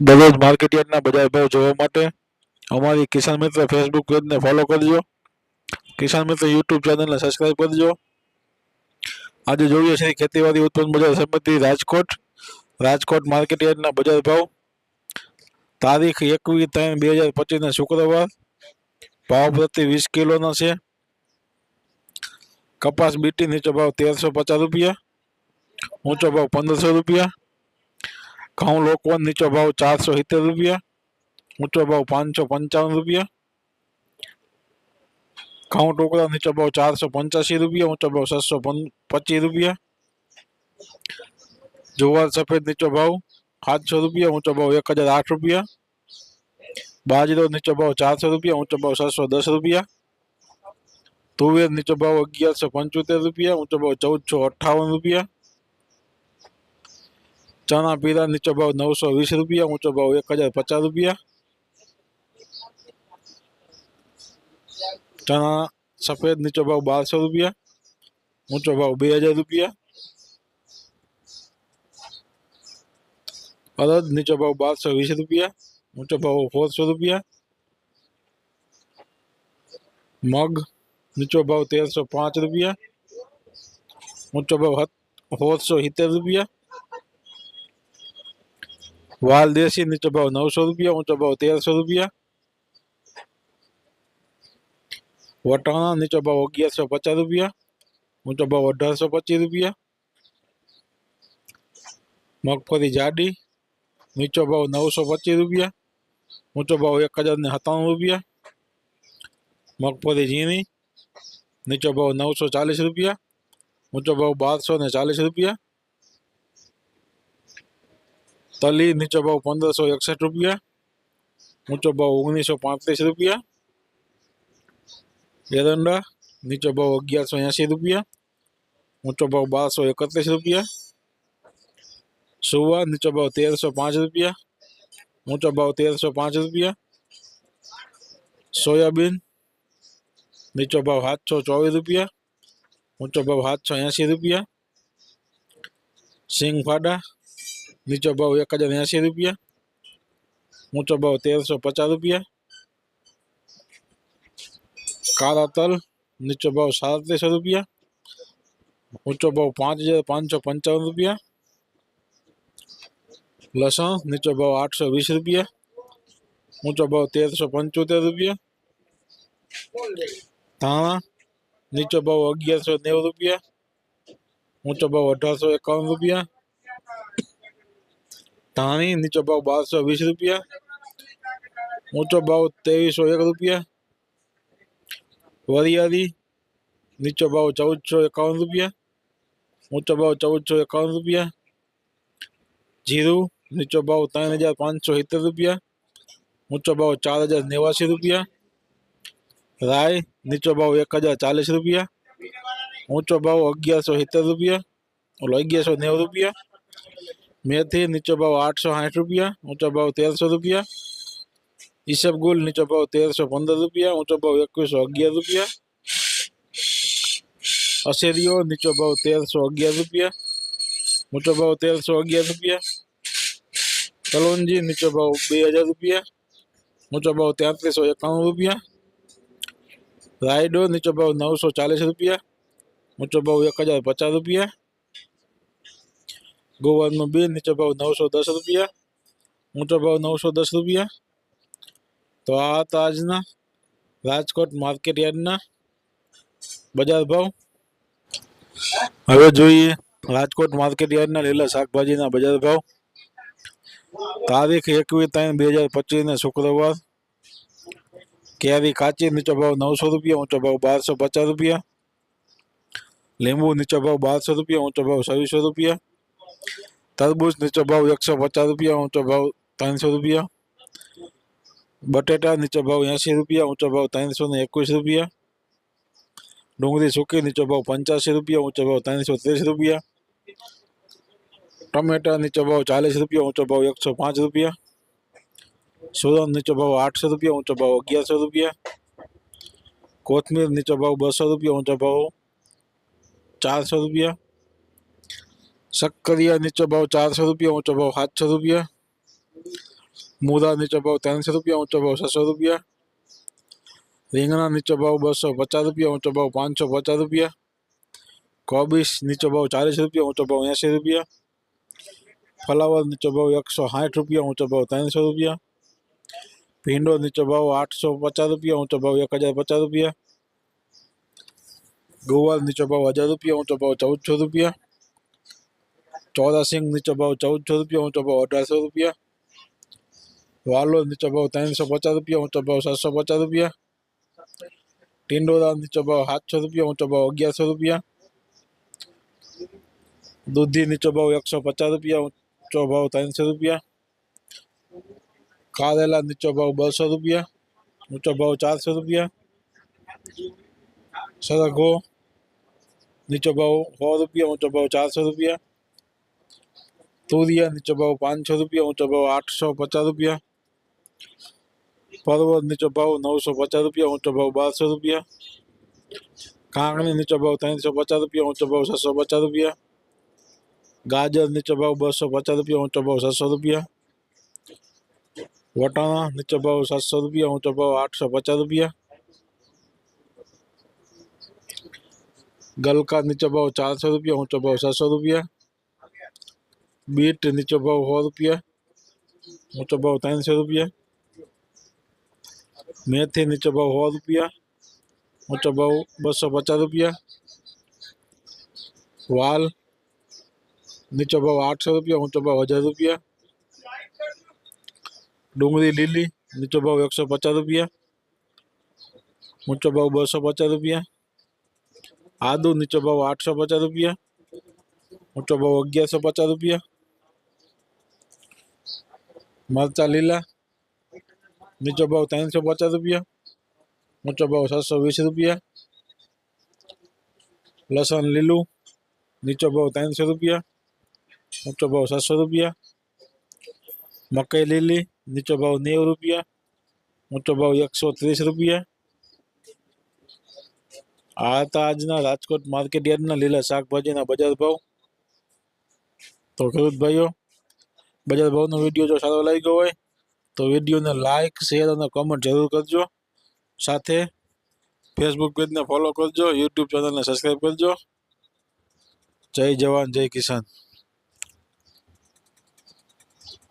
દરરોજ માર્કેટ યાર્ડના બજાર ભાવ જોવા માટે અમારી કિસાન મિત્ર ફેસબુક પેજને ફોલો કરજો. કિસાન મિત્ર યુટ્યુબ ચેનલને સબસ્ક્રાઈબ કરજો. આજે જોઈએ છે ખેતીવાડી ઉત્પન્ન બજાર સમિતિ રાજકોટ. રાજકોટ માર્કેટ યાર્ડના બજાર ભાવ. તારીખ એકવીસ ત્રણ બે હજાર પચીસના શુક્રવાર. ભાવ પ્રતિ વીસ કિલોના છે. કપાસ બીટી નીચો ભાવ તેરસો પચાસ રૂપિયા. ઊંચો ભાવ પંદરસો રૂપિયા. ઘઉં લોકવન નીચો ભાવ ચારસો સિત્તેર રૂપિયા ઊંચો ભાવ પાંચસો પંચાવન રૂપિયા ઘઉં ટોકરા નીચો ભાવ ચારસો પંચ્યાસી રૂપિયા ઊંચો ભાવ છસો પચીસ રૂપિયા જુવાર સફેદ નીચો ભાવ સાતસો રૂપિયા ઊંચો ભાવ એક હજાર આઠ રૂપિયા બાજરો નીચો ભાવ ચારસો રૂપિયા ઊંચો ભાવ છસો દસ રૂપિયા તુવેર નીચો ભાવ અગિયારસો પંચોતેર રૂપિયા ઊંચો ભાવ ચૌદસો અઠ્ઠાવન રૂપિયા ચણા પીળા નીચો ભાવ નવસો વીસ રૂપિયા ઊંચો ભાવ એક હજાર પચાસ રૂપિયા ચણા સફેદ નીચો ભાવ બારસો રૂપિયા ઊંચો ભાવ બે હજાર રૂપિયા અડદ નીચો ભાવ બારસો વીસ રૂપિયા ઊંચો ભાવ સોળસો રૂપિયા મગ નીચો ભાવ તેરસો પાંચ રૂપિયા ઊંચો ભાવ સોળસો સિત્તેર રૂપિયા વાલ દેશી નીચો ભાવ નવસો રૂપિયા ઊંચો ભાવ તેરસો રૂપિયા વટાણા નીચો ભાવ અગિયારસો પચાસ રૂપિયા ઊંચો ભાવ અઢારસો પચીસ રૂપિયા મગફળી જાડી નીચો ભાવ નવસો પચીસ રૂપિયા ઊંચો ભાવ એક હજાર ને સત્તાણું રૂપિયા મગફળી ઝીણી નીચો ભાવ નવસો ચાલીસ રૂપિયા ઊંચો ભાવ બારસો ને ચાલીસ રૂપિયા તલી નીચો ભાવ પંદરસો એકસઠ રૂપિયા ઊંચો ભાવ ઓગણીસો પાંત્રીસ રૂપિયા એરંડા નીચો ભાવ અગિયારસો એંશી રૂપિયા ઊંચો ભાવ બારસો એકત્રીસ રૂપિયા સુવા નીચો ભાવ તેરસો પાંચ રૂપિયા ઊંચો ભાવ તેરસો પાંચ રૂપિયા સોયાબીન નીચો ભાવ સાતસો ચોવીસ રૂપિયા ઊંચો ભાવ સાતસો એંશી રૂપિયા સિંગ ફાડા નીચો ભાવ એક હજાર એંશી રૂપિયા ઊંચો ભાવ તેરસો પચાસ રૂપિયા કાળા તલ નીચો ભાવ સાડત્રીસો રૂપિયા ઊંચો ભાવ પાંચ હજાર પાંચસો પંચાવન રૂપિયા લસણ નીચો ભાવ આઠસો વીસ રૂપિયા ઊંચો ભાવ તેરસો પંચોતેર રૂપિયા ધાણા નીચો ભાવ અગિયારસો નેવું રૂપિયા ઊંચો ભાવ અઢારસો એકાવન રૂપિયા ધાણી નીચો ભાવ બારસો વીસ રૂપિયા ઊંચો ભાવ ત્રેવીસો એક રૂપિયા વરિયાળી નીચો ભાવ ચૌદસો એકાવન રૂપિયા ઊંચો ભાવ ચૌદસો એકાવન રૂપિયા જીરું નીચો ભાવ ત્રણ હજાર પાંચસો સિત્તેર રૂપિયા ઊંચો ભાવ ચાર હજાર નેવાસી રૂપિયા રાય નીચો ભાવ એક હજાર ચાલીસ રૂપિયા ઊંચો ભાવ અગિયારસો સિત્તેર રૂપિયા ઓલો અગિયારસો નેવું રૂપિયા મેથી નીચો ભાવ આઠસો સાઠ રૂપિયા ઊંચો ભાવ તેરસો રૂપિયા ઈસબગુલ નીચો ભાવ તેરસો પંદર રૂપિયા ઊંચો ભાવ એકવીસો અગિયાર રૂપિયા અશેરીઓ નીચો ભાવ તેરસો અગિયાર રૂપિયા ઊંચો ભાવ તેરસો અગિયાર રૂપિયા કલોંજી નીચો ભાવ બે હજાર રૂપિયા ઊંચો ભાવ તેત્રીસો એકાણું રૂપિયા રાયડો નીચો ભાવ નવસો ચાલીસ રૂપિયા ઊંચો ભાવ એક હજાર પચાસ રૂપિયા ગોવાનું બે નીચો ભાવ નવસો દસ રૂપિયા, ઊંચો ભાવ નવસો દસ રૂપિયા. તો આ હતા આજના રાજકોટ માર્કેટ યાર્ડના બજાર ભાવ. હવે જોઈએ રાજકોટ માર્કેટ યાર્ડના લીલા શાકભાજીના બજાર ભાવ. તારીખ એકવીસ ત્રણ બે હજાર પચીસને શુક્રવાર. કેરી કાચી, નીચો ભાવ નવસો રૂપિયા, ઊંચો ભાવ બારસો પચાસ રૂપિયા. લીંબુ, નીચો ભાવ બારસો રૂપિયા, ઊંચો ભાવ છવ્વીસો રૂપિયા. તરબૂચ નીચો ભાવ એકસો પચાસ રૂપિયા ઊંચો ભાવ ત્રણસો રૂપિયા બટેટા નીચો ભાવ એંશી રૂપિયા ઊંચો ભાવ ત્રણસો ને એકવીસ રૂપિયા ડુંગળી સૂકી નીચો ભાવ પંચ્યાસી રૂપિયા ઊંચો ભાવ ત્રણસો ત્રીસ રૂપિયા ટમેટા નીચો ભાવ ચાલીસ રૂપિયા ઊંચો ભાવ એકસો પાંચ રૂપિયા સુરન નીચો ભાવ આઠસો રૂપિયા ઊંચો ભાવ અગિયારસો રૂપિયા કોથમીર નીચો ભાવ બસો રૂપિયા ઊંચો ભાવ ચારસો રૂપિયા શક્કરિયા નીચો ભાવ ચારસો રૂપિયા ઊંચો ભાવ સાતસો રૂપિયા મૂળા નીચો ભાવ ત્રણસો રૂપિયા ઊંચો ભાવ છસો રૂપિયા રીંગણા નીચો ભાવ બસો પચાસ રૂપિયા ઊંચો ભાવ પાંચસો પચાસ રૂપિયા કોબીસ નીચો ભાવ ચાલીસ રૂપિયા ઊંચો ભાવ એંસી રૂપિયા ફ્લાવર નીચો ભાવ એકસો સાઠ રૂપિયા ઊંચો ભાવ ત્રણસો રૂપિયા ભીંડો નીચો ભાવ આઠસો પચાસ રૂપિયા ઊંચો ભાવ એક હજાર પચાસ રૂપિયા ગુવાર નીચો ભાવ હજાર રૂપિયા ઊંચો ભાવ ચૌદસો રૂપિયા ચોરાસિંગ નીચો ભાવ ચૌદસો રૂપિયા ઊંચો ભાવ અઢારસો રૂપિયા વાલોર નીચો ભાવ ત્રણસો પચાસ રૂપિયા ઊંચો ભાવ સાતસો પચાસ રૂપિયા ટિંડોરા નીચો ભાવ સાતસો રૂપિયા ઊંચો ભાવ અગિયારસો રૂપિયા દૂધી નીચો ભાવ એકસો પચાસ રૂપિયા ઊંચો ભાવ ત્રણસો રૂપિયા કારેલા નીચો ભાવ બસો રૂપિયા ઊંચો ભાવ ચારસો રૂપિયા સરગવો નીચો ભાવ સો રૂપિયા ઊંચો ભાવ ચારસો રૂપિયા तू दिया नीचे चबाओ पाँच छः रुपया ऊँचे चबाओ आठ सौ पचास रुपया। पर्वत नीचे चबाओ नौ सौ पचास रुपया ऊँचे चबाओ बारह सौ रुपया। कांगड़ी नीचे चबाओ तीन सौ पचास रुपया ऊँचे चबाओ सात सौ पचास रुपया। गाजर नीचे ने चबाओ सौ पचास रुपया ऊँचे चबाओ सात सौ रुपया। वटाना नीचे चबाओ सात सौ रुपया ऊँचे चबाओ आठ सौ पचास रुपया। गलका नीचे चबाओ चार सौ रुपया ऊँचे चबाओ सात सौ रुपया। બીટ નીચો ભાવ સો રૂપિયા ઊંચો ભાવ ત્રણસો રૂપિયા મેથી નીચો ભાવ સો રૂપિયા ઊંચો ભાવ બસો પચાસ રૂપિયા વાલ નીચો ભાવ આઠસો રૂપિયા ઊંચો ભાવ હજાર રૂપિયા ડુંગળી લીલી નીચો ભાવ એકસો પચાસ રૂપિયા ઊંચો ભાવ બસો પચાસ રૂપિયા આદુ નીચો ભાવ આઠસો પચાસ રૂપિયા ઊંચો ભાવ અગિયારસો પચાસ રૂપિયા મરચા લીલા નીચો ભાવ ત્રણસો પચાસ રૂપિયા ઊંચો ભાવ સાતસો વીસ રૂપિયા લસણ લીલું નીચો ભાવ ત્રણસો રૂપિયા ઊંચો ભાવ સાતસો રૂપિયા મકાઈ લીલી નીચો ભાવ નેવું રૂપિયા ઊંચો ભાવ એકસો ત્રીસ રૂપિયા આ હતા આજના રાજકોટ માર્કેટ યાર્ડના લીલા શાકભાજીના બજાર ભાવ તો ખેડૂત ભાઈઓ બજાર ભાવનો વીડિયો જો સારો લાગ્યો હોય, તો વિડીયોને લાઇક શેર અને કોમેન્ટ જરૂર કરજો. સાથે ફેસબુક પેજને ફોલો કરજો યુટ્યુબ ચેનલને સબસ્ક્રાઈબ કરજો. જય જવાન, જય કિસાન.